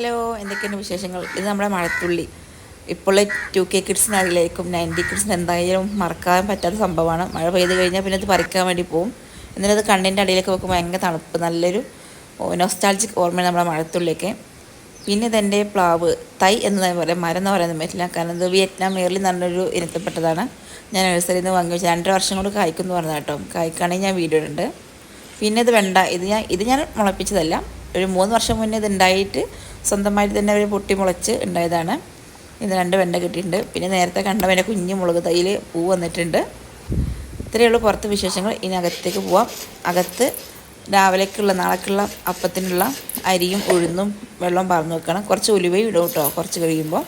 Hello എന്തൊക്കെയാണ് വിശേഷങ്ങൾ? ഇത് നമ്മുടെ മഴത്തുള്ളി. ഇപ്പോൾ ടു കെ കിഡ്സിനറിയിലേക്കും നയന്റി കിഡ്സിന് എന്തായാലും മറക്കാൻ പറ്റാത്ത സംഭവമാണ്. മഴ പെയ്ത് കഴിഞ്ഞാൽ പിന്നെ അത് പറിക്കാൻ വേണ്ടി പോകും എന്നിട്ട് അത് കണ്ണിന്റെ അടിയിലേക്ക് വെക്കുമ്പോൾ ഭയങ്കര തണുപ്പ്. നല്ലൊരു നോസ്റ്റാൾജിക് ഓർമ്മയാണ് നമ്മുടെ മഴത്തുള്ളിയൊക്കെ. പിന്നെ ഇതെന്റെ പ്ലാവ് തൈ എന്ന് പറയാം മരം എന്ന് പറയാൻ പറ്റില്ല കാരണം ഇത് വിയറ്റ്നാം മേറിൽ എന്ന് പറഞ്ഞൊരു ഇനത്തിൽപ്പെട്ടതാണ്. ഞാൻ നഴ്സറിയിൽ നിന്ന് വാങ്ങി വെച്ച രണ്ടര വർഷം കൊണ്ട് കായ്ക്കും എന്ന് പറഞ്ഞത് കേട്ടോ. കായ്ക്കാണെങ്കിൽ ഞാൻ വീഡിയോ ഉണ്ട് പിന്നെ ഇത് വെണ്ട. ഇത് ഞാൻ ഇത് ഞാൻ മുളപ്പിച്ചതല്ല. ഒരു മൂന്ന് വർഷം മുന്നേ ഇത് ഉണ്ടായിട്ട് സ്വന്തമായിട്ട് തന്നെ അവർ പൊട്ടി മുളച്ച് ഉണ്ടായതാണ്. ഇത് രണ്ട് വെണ്ട കിട്ടിയിട്ടുണ്ട്. പിന്നെ നേരത്തെ കണ്ടവന്റെ കുഞ്ഞു മുളക് തൈയിൽ പൂ വന്നിട്ടുണ്ട്. ഇത്രയേ ഉള്ളൂ പുറത്ത് വിശേഷങ്ങൾ. ഇനി അകത്തേക്ക് പോവാം. അകത്ത് രാവിലേക്കുള്ള നാളേക്കുള്ള അപ്പത്തിനുള്ള അരിയും ഉഴുന്നും വെള്ളവും പറന്ന് വെക്കണം. കുറച്ച് ഉലുവയും ഇടും കേട്ടോ കുറച്ച് കഴിയുമ്പോൾ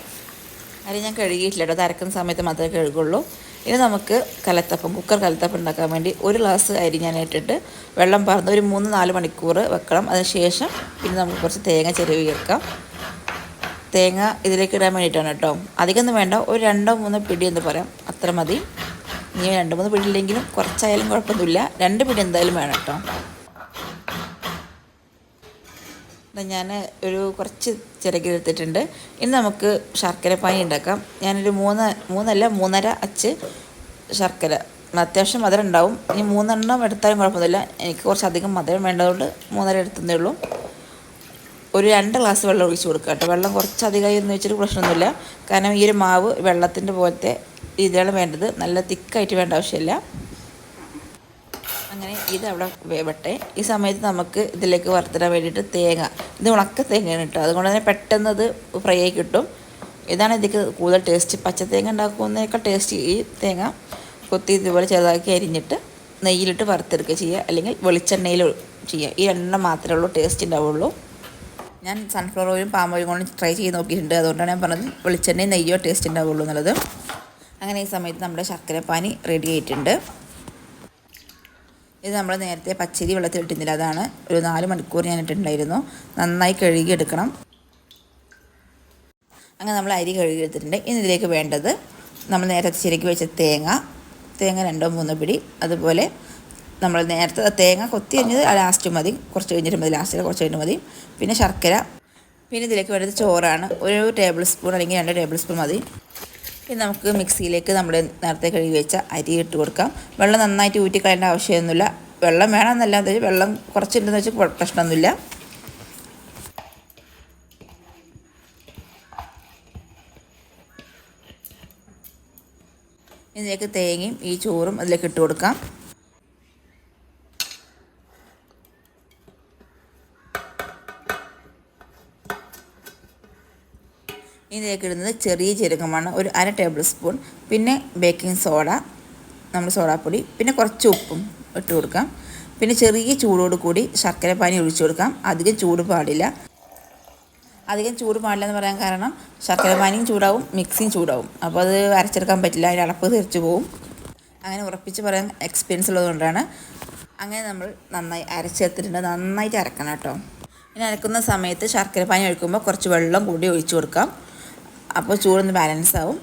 അരി ഞാൻ കഴുകിയിട്ടില്ല കേട്ടോ. അത് അരക്കുന്ന സമയത്ത് മാത്രമേ കഴുകുള്ളൂ. ഇനി നമുക്ക് കലത്തപ്പം കുക്കർ കലത്തപ്പം ഉണ്ടാക്കാൻ വേണ്ടി ഒരു ഗ്ലാസ് അരി ഞാൻ ഇട്ടിട്ട് വെള്ളം പറന്ന് ഒരു മൂന്ന് നാല് മണിക്കൂർ വെക്കണം. അതിനുശേഷം പിന്നെ നമുക്ക് കുറച്ച് തേങ്ങ ചിരവി വെക്കാം തേങ്ങ ഇതിലേക്ക് ഇടാൻ വേണ്ടിയിട്ടാണ് കേട്ടോ. അധികമൊന്നും വേണ്ട. ഒരു രണ്ടോ മൂന്നോ പിടി എന്ന് പറയാം. അത്ര മതി. ഇനി രണ്ട് മൂന്ന് പിടി ഇല്ലെങ്കിലും കുറച്ചായാലും കുഴപ്പമൊന്നുമില്ല. രണ്ട് പിടി എന്തായാലും വേണം കേട്ടോ. ഞാൻ ഒരു കുറച്ച് ചിരകി എടുത്തിട്ടുണ്ട്. ഇനി നമുക്ക് ശർക്കര പാനി ഉണ്ടാക്കാം. ഞാനൊരു മൂന്ന് മൂന്നല്ല മൂന്നര അച്ച് ശർക്കര. അത്യാവശ്യം മധുരം ഉണ്ടാവും. ഇനി മൂന്നെണ്ണം എടുത്താലും കുഴപ്പമൊന്നുമില്ല. എനിക്ക് കുറച്ചധികം മധുരം വേണ്ടതുകൊണ്ട് മൂന്നര എടുത്തതേ ഉള്ളൂ. ഒരു രണ്ട് ഗ്ലാസ് വെള്ളം ഒഴിച്ച് കൊടുക്കുക കേട്ടോ. വെള്ളം കുറച്ചധികമായി എന്ന് വെച്ചിട്ട് പ്രശ്നമൊന്നുമില്ല. കാരണം ഈ ഒരു മാവ് വെള്ളത്തിന്റെ പോലത്തെ രീതിയാണ് വേണ്ടത്. നല്ല തിക്കായിട്ട് വേണ്ട ആവശ്യമില്ല. ഇത് അവിടെ വേവട്ടെ. ഈ സമയത്ത് നമുക്ക് ഇതിലേക്ക് വറുത്തിടാൻ വേണ്ടിയിട്ട് തേങ്ങ. ഇത് ഉണക്ക തേങ്ങയാണ് കേട്ടോ. അതുകൊണ്ട് തന്നെ പെട്ടെന്ന് അത് ഫ്രൈ ആയി കിട്ടും. ഇതാണ് ഇതിക്ക് കൂടുതൽ ടേസ്റ്റ് പച്ച തേങ്ങ ഉണ്ടാക്കുന്നതിനേക്കാൾ ടേസ്റ്റ് ഈ തേങ്ങ കൊത്തി ഇതുപോലെ ചെറുതാക്കി അരിഞ്ഞിട്ട് നെയ്യിലിട്ട് വറുത്തെടുക്കുക ചെയ്യുക. അല്ലെങ്കിൽ വെളിച്ചെണ്ണയിൽ ചെയ്യുക. ഈ എണ്ണ മാത്രമേ ഉള്ളൂ ടേസ്റ്റ് ഉണ്ടാവുള്ളൂ. ഞാൻ സൺഫ്ലവർ ഓയിലും പാം ഓയിലും കൊണ്ട് ട്രൈ ചെയ്ത് നോക്കിയിട്ടുണ്ട്. അതുകൊണ്ടാണ് ഞാൻ പറഞ്ഞത് വെളിച്ചെണ്ണയും നെയ്യോ ടേസ്റ്റ് ഉണ്ടാവുള്ളൂ എന്നുള്ളത്. അങ്ങനെ ഈ സമയത്ത് നമ്മുടെ ശർക്കരപ്പാനി റെഡി ആയിട്ടുണ്ട്. ഇത് നമ്മൾ നേരത്തെ പച്ചരി വെള്ളത്തിൽ ഇട്ടിരുന്നില്ല അതാണ് ഒരു നാല് മണിക്കൂർ ഞാൻ ഇട്ടിട്ടുണ്ടായിരുന്നു. നന്നായി കഴുകിയെടുക്കണം. അങ്ങനെ നമ്മൾ അരി കഴുകിയെടുത്തിട്ടുണ്ട്. ഇനി ഇതിലേക്ക് വേണ്ടത് നമ്മൾ നേരത്തെ ചിരക്കി വെച്ച തേങ്ങ തേങ്ങ രണ്ടോ മൂന്നോ പിടി. അതുപോലെ നമ്മൾ നേരത്തെ തേങ്ങ കൊത്തി കഴിഞ്ഞത് ലാസ്റ്റ് മതി. കുറച്ച് കഴിഞ്ഞിട്ട് മതി. ലാസ്റ്റിൽ കുറച്ച് കഴിഞ്ഞിട്ട് മതി. പിന്നെ ശർക്കര. പിന്നെ ഇതിലേക്ക് വേണ്ടത് ചോറാണ്. ഒരു ടേബിൾ സ്പൂൺ അല്ലെങ്കിൽ രണ്ട് ടേബിൾ സ്പൂൺ മതി. ഇനി നമുക്ക് മിക്സിയിലേക്ക് നമ്മൾ നേരത്തെ കഴുകി വെച്ച അരി ഇട്ട് കൊടുക്കാം. വെള്ളം നന്നായിട്ട് ഊറ്റിക്കളയേണ്ട ആവശ്യമൊന്നുമില്ല. വെള്ളം വേണമെന്നല്ല എന്താ വെള്ളം കുറച്ചുണ്ടെന്ന് വെച്ചാൽ പ്രശ്നമൊന്നുമില്ല. ഇതിലേക്ക് തേങ്ങയും ഈ ചോറും അതിലേക്ക് ഇട്ട് കൊടുക്കാം. ഇതിലേക്ക് ഇടുന്നത് ചെറിയ ജീരകമാണ്. ഒരു അര ടേബിൾ സ്പൂൺ പിന്നെ ബേക്കിംഗ് സോഡ നമ്മൾ സോഡാപ്പൊടി പിന്നെ കുറച്ച് ഉപ്പും ഇട്ട് കൊടുക്കാം. പിന്നെ ചെറിയ ചൂടോട് കൂടി ശർക്കര പാനി ഒഴിച്ചു കൊടുക്കാം. അധികം ചൂട് പാടില്ല. അധികം ചൂട് പാടില്ല എന്ന് പറയാൻ കാരണം ശർക്കര പാനിയും ചൂടാവും മിക്സിയും ചൂടാവും. അപ്പോൾ അത് അരച്ചെടുക്കാൻ പറ്റില്ല. അതിന്റെ അടപ്പ് തിരിച്ചു പോവും. അങ്ങനെ ഉറപ്പിച്ച് പറയാൻ എക്സ്പീരിയൻസ് ഉള്ളതുകൊണ്ടാണ് അങ്ങനെ നമ്മൾ നന്നായി അരച്ചെടുത്തിട്ടുണ്ട്. നന്നായിട്ട് അരക്കണം കേട്ടോ. ഇനി അരക്കുന്ന സമയത്ത് ശർക്കര പാനി ഒഴിക്കുമ്പോൾ കുറച്ച് വെള്ളം കൂടി ഒഴിച്ചു കൊടുക്കാം. അപ്പോൾ ചൂടൊന്ന് ബാലൻസ് ആവും.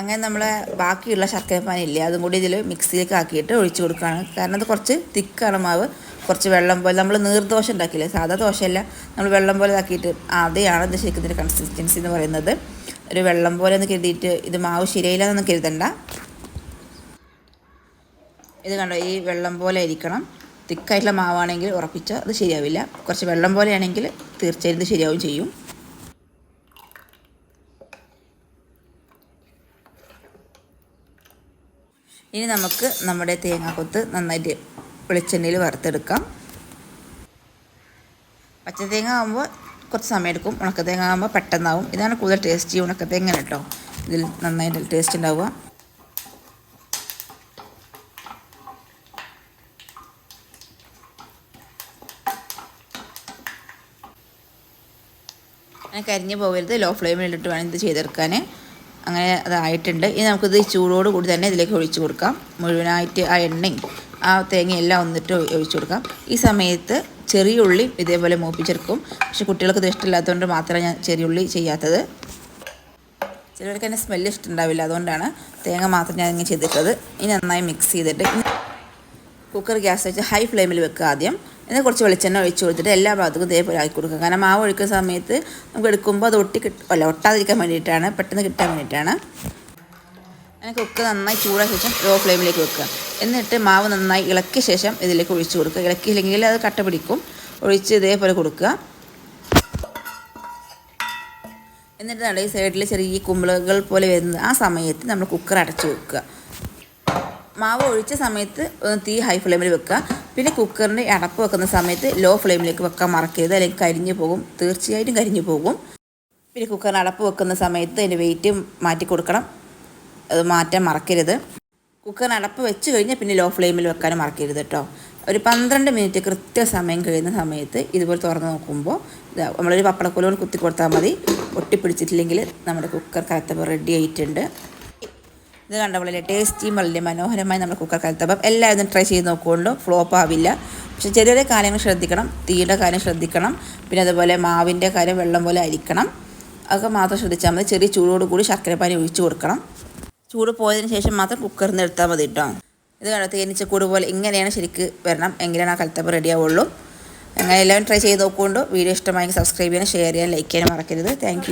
അങ്ങനെ നമ്മൾ ബാക്കിയുള്ള ശർക്കരപ്പാൻ ഇല്ലേ അതും കൂടി ഇതിൽ മിക്സിയിലേക്ക് ആക്കിയിട്ട് ഒഴിച്ചു കൊടുക്കുകയാണ്. കാരണം അത് കുറച്ച് തിക്കാണ് മാവ് കുറച്ച് വെള്ളം പോലെ. നമ്മൾ നീർദോശ ഉണ്ടാക്കില്ലേ സാധാ ദോശയല്ല. നമ്മൾ വെള്ളം പോലെ ആക്കിയിട്ട് അതെയാണ് ഇത് ശരിക്കും കൺസിസ്റ്റൻസി എന്ന് പറയുന്നത്. ഒരു വെള്ളം പോലെ ഒന്ന് കരുതിയിട്ട് ഇത് മാവ് ശരിയായില്ല എന്നൊന്നും കരുതണ്ട. ഇത് കണ്ടോ ഈ വെള്ളം പോലെ ഇരിക്കണം തിക്കായിട്ടുള്ള മാവാണെങ്കിൽ ഉറപ്പിച്ചാൽ അത് ശരിയാവില്ല. കുറച്ച് വെള്ളം പോലെയാണെങ്കിൽ തീർച്ചയായും ഇത് ശരിയാവും ചെയ്യും. ഇനി നമുക്ക് നമ്മുടെ തേങ്ങാക്കൊത്ത് നന്നായിട്ട് വെളിച്ചെണ്ണയിൽ വറുത്തെടുക്കാം. പച്ചതേങ്ങ ആകുമ്പോൾ കുറച്ച് സമയം എടുക്കും. ഉണക്കത്തേങ്ങ ആകുമ്പോൾ പെട്ടെന്നാവും. ഇതാണ് കൂടുതൽ ടേസ്റ്റ് ഉണക്കത്തേങ്ങ കേട്ടോ ഇതിൽ നന്നായിട്ട് ടേസ്റ്റ് ഉണ്ടാവുക. അങ്ങനെ കരിഞ്ഞ് പോകരുത്. ലോ ഫ്ലെയിമിലിട്ട് വേണം ഇത് ചെയ്തെടുക്കാൻ അങ്ങനെ അതായിട്ടുണ്ട്. ഇനി നമുക്കിത് ചൂടോട് കൂടി തന്നെ ഇതിലേക്ക് ഒഴിച്ചു കൊടുക്കാം. മുഴുവനായിട്ട് ആ എണ്ണയും ആ തേങ്ങയെല്ലാം ഒന്നിട്ട് ഒഴിച്ചു കൊടുക്കാം. ഈ സമയത്ത് ചെറിയ ഉള്ളി ഇതേപോലെ മൂപ്പിച്ചെടുക്കും. പക്ഷെ കുട്ടികൾക്ക് ഇത് ഇഷ്ടമില്ലാത്തതുകൊണ്ട് മാത്രമേ ഞാൻ ചെറിയ ഉള്ളി ചെയ്യാത്തത്. ചിലർക്ക് തന്നെ സ്മെല്ല് ഇഷ്ടമുണ്ടാവില്ല. അതുകൊണ്ടാണ് തേങ്ങ മാത്രം ഞാൻ ഇങ്ങനെ ചെയ്തിട്ടത് ഇനി നന്നായി മിക്സ് ചെയ്തിട്ട് കുക്കർ ഗ്യാസ് വെച്ച് ഹൈ ഫ്ലെയിമിൽ വെക്കുക ആദ്യം. എന്നിട്ട് കുറച്ച് വെളിച്ചെണ്ണ ഒഴിച്ച് കൊടുത്തിട്ട് എല്ലാ ഭാഗത്തും ഇതേപോലെ ആക്കി കൊടുക്കുക. കാരണം മാവ് ഒഴിക്കുന്ന സമയത്ത് നമുക്ക് എടുക്കുമ്പോൾ അത് ഒട്ടി കിട്ടും അല്ല ഒട്ടാതിരിക്കാൻ വേണ്ടിയിട്ടാണ്. പെട്ടെന്ന് കിട്ടാൻ വേണ്ടിയിട്ടാണ്. അങ്ങനെ കുക്ക് നന്നായി ചൂടായ ശേഷം ലോ ഫ്ലെയിമിലേക്ക് വെക്കുക. എന്നിട്ട് മാവ് നന്നായി ഇളക്കിയ ശേഷം ഇതിലേക്ക് ഒഴിച്ച് കൊടുക്കുക. ഇളക്കിയില്ലെങ്കിൽ അത് കട്ട പിടിക്കും. ഒഴിച്ച് ഇതേപോലെ കൊടുക്കുക. എന്നിട്ട് നമ്മുടെ ഈ സൈഡിൽ ചെറിയ കുമ്പളകൾ പോലെ വരുന്നത് ആ സമയത്ത് നമ്മൾ കുക്കർ അടച്ചു വെക്കുക. മാവ് ഒഴിച്ച സമയത്ത് തീ ഹൈ ഫ്ലെയിമിൽ വെക്കുക. പിന്നെ കുക്കറിന്റെ അടപ്പ് വെക്കുന്ന സമയത്ത് ലോ ഫ്ലെയിമിലേക്ക് വെക്കാൻ മറക്കരുത്. അല്ലെങ്കിൽ കരിഞ്ഞു പോകും. തീർച്ചയായിട്ടും കരിഞ്ഞു പോകും. പിന്നെ കുക്കറിന് അടപ്പ് വെക്കുന്ന സമയത്ത് അതിന്റെ വെയിറ്റ് മാറ്റി കൊടുക്കണം. അത് മാറ്റാൻ മറക്കരുത്. കുക്കറിന് അടപ്പ് വെച്ച് കഴിഞ്ഞാൽ പിന്നെ ലോ ഫ്ലെയിമിൽ വെക്കാനും മറക്കരുത് കേട്ടോ ഒരു പന്ത്രണ്ട് മിനിറ്റ് കൃത്യ സമയം കഴിയുന്ന സമയത്ത് ഇതുപോലെ തുറന്ന് നോക്കുമ്പോൾ നമ്മളൊരു പപ്പടക്കോലോട് കുത്തി കൊടുത്താൽ മതി. ഒട്ടിപ്പിടിച്ചിട്ടില്ലെങ്കിൽ നമ്മുടെ കുക്കർ കലത്തപ്പം റെഡി ആയിട്ടുണ്ട്. ഇത് കണ്ട വളരെ ടേസ്റ്റിയും വളരെ മനോഹരമായി നമ്മൾ കുക്കർ കലത്തപ്പം എല്ലാവരും ട്രൈ ചെയ്ത് നോക്കുകൊണ്ട് ഫ്ലോപ്പ് ആവില്ല. പക്ഷെ ചെറിയ ചെറിയ കാര്യങ്ങൾ ശ്രദ്ധിക്കണം. തീയുടെ കാര്യം ശ്രദ്ധിക്കണം. പിന്നെ അതുപോലെ മാവിന്റെ കാര്യം വെള്ളം പോലെ അരിക്കണം. അതൊക്കെ മാത്രം ശ്രദ്ധിച്ചാൽ മതി. ചെറിയ ചൂടോട് കൂടി ശർക്കരപ്പാനി ഒഴിച്ചു കൊടുക്കണം. ചൂട് പോയതിന് ശേഷം മാത്രം കുക്കറിൽ നിന്ന് എടുത്താൽ മതി കേട്ടോ ഇത് കണ്ടോ? തേനീച്ചക്കൂട് പോലെ ഇങ്ങനെയാണ് ശരിക്ക് വരണം. എങ്ങനെയാണ് ആ കലത്തപ്പം റെഡി ആവുള്ളൂ. അങ്ങനെ എല്ലാവരും ട്രൈ ചെയ്ത് നോക്കുകൊണ്ട്. വീഡിയോ ഇഷ്ടമായെങ്കിൽ സബ്സ്ക്രൈബ് ചെയ്യാനും ഷെയർ ചെയ്യാനും ലൈക്ക് ചെയ്യാനും മറക്കരുത്. താങ്ക്